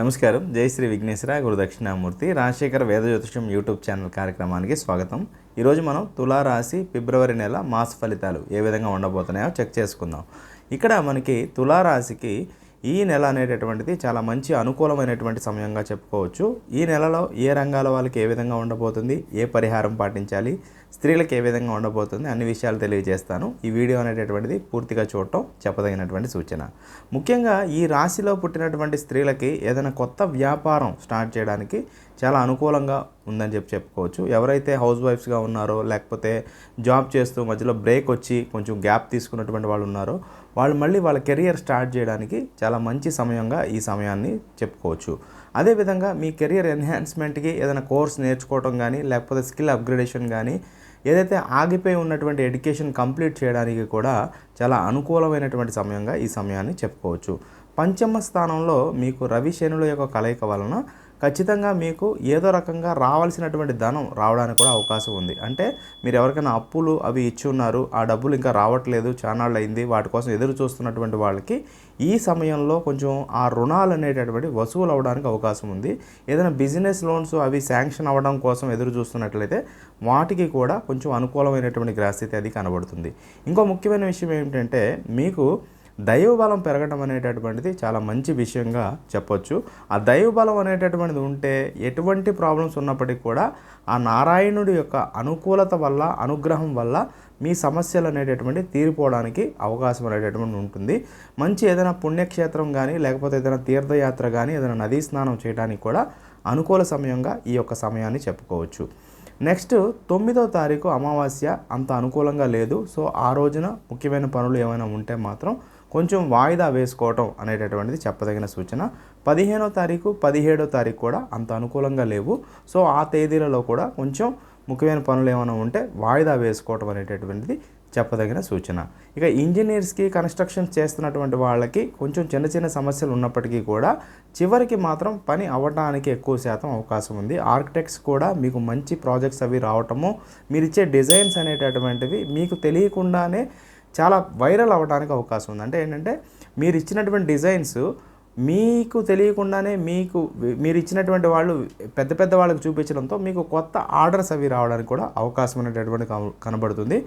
నమస్కారం. జై శ్రీ విఘ్నేశ్వర గురు దక్షిణామూర్తి రాజశేఖర వేద జ్యోతిషం యూట్యూబ్ ఛానల్ కార్యక్రమానికి స్వాగతం. ఈరోజు మనం తులారాశి ఫిబ్రవరి నెల మాస ఫలితాలు ఏ విధంగా ఉండబోతున్నాయో చెక్ చేసుకుందాం. ఇక్కడ మనకి తులారాశికి ఈ నెల అనేటటువంటిది చాలా మంచి అనుకూలమైనటువంటి సమయంగా చెప్పుకోవచ్చు. ఈ నెలలో ఏ రంగాల వాళ్ళకి ఏ విధంగా ఉండబోతుంది? ఏ పరిహారం పాటించాలి? స్త్రీలకు ఏ విధంగా ఉండబోతుంది అన్ని విషయాలు తెలియజేస్తాను. ఈ వీడియో అనేటటువంటిది పూర్తిగా చూడటం చెప్పదగినటువంటి సూచన. ముఖ్యంగా ఈ రాశిలో పుట్టినటువంటి స్త్రీలకి ఏదైనా కొత్త వ్యాపారం స్టార్ట్ చేయడానికి చాలా అనుకూలంగా ఉందని చెప్పి చెప్పుకోవచ్చు. ఎవరైతే హౌస్ వైఫ్స్గా ఉన్నారో లేకపోతే జాబ్ చేస్తూ మధ్యలో బ్రేక్ వచ్చి కొంచెం గ్యాప్ తీసుకున్నటువంటి వాళ్ళు ఉన్నారో వాళ్ళు మళ్ళీ వాళ్ళ కెరియర్ స్టార్ట్ చేయడానికి చాలా మంచి సమయంగా ఈ సమయాన్ని చెప్పుకోవచ్చు. అదేవిధంగా మీ కెరియర్ ఎన్హాన్స్మెంట్కి ఏదైనా కోర్స్ నేర్చుకోవడం కానీ లేకపోతే స్కిల్ అప్గ్రేడేషన్ కానీ ఏదైతే ఆగిపోయి ఉన్నటువంటి ఎడ్యుకేషన్ కంప్లీట్ చేయడానికి కూడా చాలా అనుకూలమైనటువంటి సమయంగా ఈ సమయాన్ని చెప్పుకోవచ్చు. పంచమ స్థానంలో మీకు రవి శనుల యొక్క కలయిక వలన ఖచ్చితంగా మీకు ఏదో రకంగా రావాల్సినటువంటి ధనం రావడానికి కూడా అవకాశం ఉంది. అంటే మీరు ఎవరికైనా అప్పులు అవి ఇచ్చి ఉన్నారు ఆ డబ్బులు ఇంకా రావట్లేదు చానాళ్ళు అయింది వాటి కోసం ఎదురు చూస్తున్నటువంటి వాళ్ళకి ఈ సమయంలో కొంచెం ఆ రుణాలు అనేటటువంటి వసూలు అవ్వడానికి అవకాశం ఉంది. ఏదైనా బిజినెస్ లోన్స్ అవి శాంక్షన్ అవ్వడం కోసం ఎదురు చూస్తున్నట్లయితే వాటికి కూడా కొంచెం అనుకూలమైనటువంటి గ్రహస్థితి అది కనబడుతుంది. ఇంకో ముఖ్యమైన విషయం ఏమిటంటే మీకు దైవబలం పెరగడం అనేటటువంటిది చాలా మంచి విషయంగా చెప్పొచ్చు. ఆ దైవబలం అనేటటువంటిది ఉంటే ఎటువంటి ప్రాబ్లమ్స్ ఉన్నప్పటికీ కూడా ఆ నారాయణుడి యొక్క అనుకూలత వల్ల అనుగ్రహం వల్ల మీ సమస్యలు అనేటటువంటి తీరిపోవడానికి అవకాశం అనేటటువంటి ఉంటుంది. మంచి ఏదైనా పుణ్యక్షేత్రం కానీ లేకపోతే ఏదైనా తీర్థయాత్ర కానీ ఏదైనా నదీ స్నానం చేయడానికి కూడా అనుకూల సమయంగా ఈ యొక్క సమయాన్ని చెప్పుకోవచ్చు. నెక్స్ట్ తొమ్మిదో తారీఖు అమావాస్య అంత అనుకూలంగా లేదు. సో ఆ రోజున ముఖ్యమైన పనులు ఏమైనా ఉంటే మాత్రం కొంచెం వాయిదా వేసుకోవటం అనేటటువంటిది చెప్పదగిన సూచన. పదిహేనో తారీఖు పదిహేడో తారీఖు కూడా అంత అనుకూలంగా లేవు. సో ఆ తేదీలలో కూడా కొంచెం ముఖ్యమైన పనులు ఏమైనా ఉంటే వాయిదా వేసుకోవటం అనేటటువంటిది చెప్పదగిన సూచన. ఇక ఇంజనీర్స్కి కన్స్ట్రక్షన్ చేస్తున్నటువంటి వాళ్ళకి కొంచెం చిన్న చిన్న సమస్యలు ఉన్నప్పటికీ కూడా చివరికి మాత్రం పని అవ్వడానికి ఎక్కువ శాతం అవకాశం ఉంది. ఆర్కిటెక్ట్స్ కూడా మీకు మంచి ప్రాజెక్ట్స్ అవి రావటము మీరు ఇచ్చే డిజైన్స్ అనేటటువంటివి మీకు తెలియకుండానే చాలా వైరల్ అవ్వడానికి అవకాశం ఉంది. అంటే ఏంటంటే మీరు ఇచ్చినటువంటి డిజైన్స్ మీకు తెలియకుండానే మీకు మీరు ఇచ్చినటువంటి వాళ్ళు పెద్ద పెద్ద వాళ్ళకి చూపించడంతో మీకు కొత్త ఆర్డర్స్ అవి రావడానికి కూడా అవకాశం అనేటటువంటి కనబడుతుంది.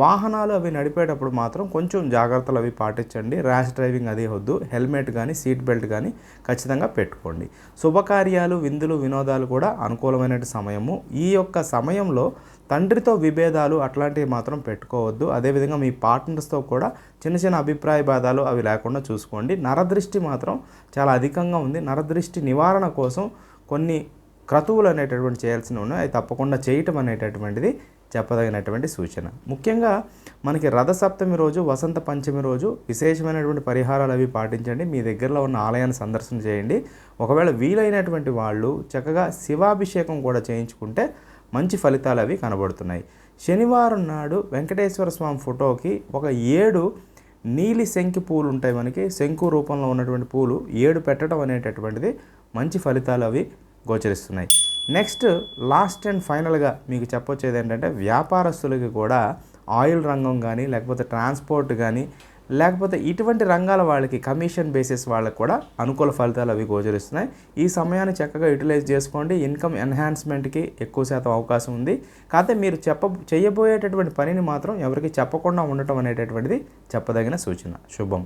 వాహనాలు అవి నడిపేటప్పుడు మాత్రం కొంచెం జాగ్రత్తలు అవి పాటించండి. ర్యాష్ డ్రైవింగ్ అది వద్దు. హెల్మెట్ కానీ సీట్ బెల్ట్ కానీ ఖచ్చితంగా పెట్టుకోండి. శుభకార్యాలు విందులు వినోదాలు కూడా అనుకూలమైన సమయము. ఈ యొక్క సమయంలో తండ్రితో విభేదాలు అట్లాంటివి మాత్రం పెట్టుకోవద్దు. అదేవిధంగా మీ పార్ట్నర్స్తో కూడా చిన్న చిన్న అభిప్రాయ భేదాలు అవి లేకుండా చూసుకోండి. నరదృష్టి మాత్రం చాలా అధికంగా ఉంది. నరదృష్టి నివారణ కోసం కొన్ని క్రతువులు అనేటటువంటి చేయాల్సి ఉన్నాయి. అవి తప్పకుండా చేయటం అనేటటువంటిది చెప్పదగినటువంటి సూచన. ముఖ్యంగా మనకి రథసప్తమి రోజు వసంత పంచమి రోజు విశేషమైనటువంటి పరిహారాలు అవి పాటించండి. మీ దగ్గరలో ఉన్న ఆలయాన్ని సందర్శన చేయండి. ఒకవేళ వీలైనటువంటి వాళ్ళు చక్కగా శివాభిషేకం కూడా చేయించుకుంటే మంచి ఫలితాలు అవి కనబడుతున్నాయి. శనివారం నాడు వెంకటేశ్వర స్వామి ఫోటోకి ఒక ఏడు నీలి శంకి పూలు ఉంటాయి మనకి. శంకు రూపంలో ఉన్నటువంటి పూలు ఏడు పెట్టడం అనేటటువంటిది మంచి ఫలితాలు అవి గోచరిస్తున్నాయి. నెక్స్ట్ లాస్ట్ అండ్ ఫైనల్గా మీకు చెప్పొచ్చేది ఏంటంటే వ్యాపారస్తులకి కూడా ఆయిల్ రంగం కానీ లేకపోతే ట్రాన్స్పోర్ట్ కానీ లేకపోతే ఇటువంటి రంగాల వాళ్ళకి కమిషన్ బేసిస్ వాళ్ళకి కూడా అనుకూల ఫలితాలు అవి గోచరిస్తున్నాయి. ఈ సమయాన్ని చక్కగా యూటిలైజ్ చేసుకోండి. ఇన్కమ్ ఎన్హాన్స్మెంట్కి ఎక్కువ శాతం అవకాశం ఉంది. కాకపోతే మీరు చెప్ప చేయబోయేటటువంటి పనిని మాత్రం ఎవరికి చెప్పకుండా ఉండటం అనేటటువంటిది చెప్పదగిన సూచన. శుభం.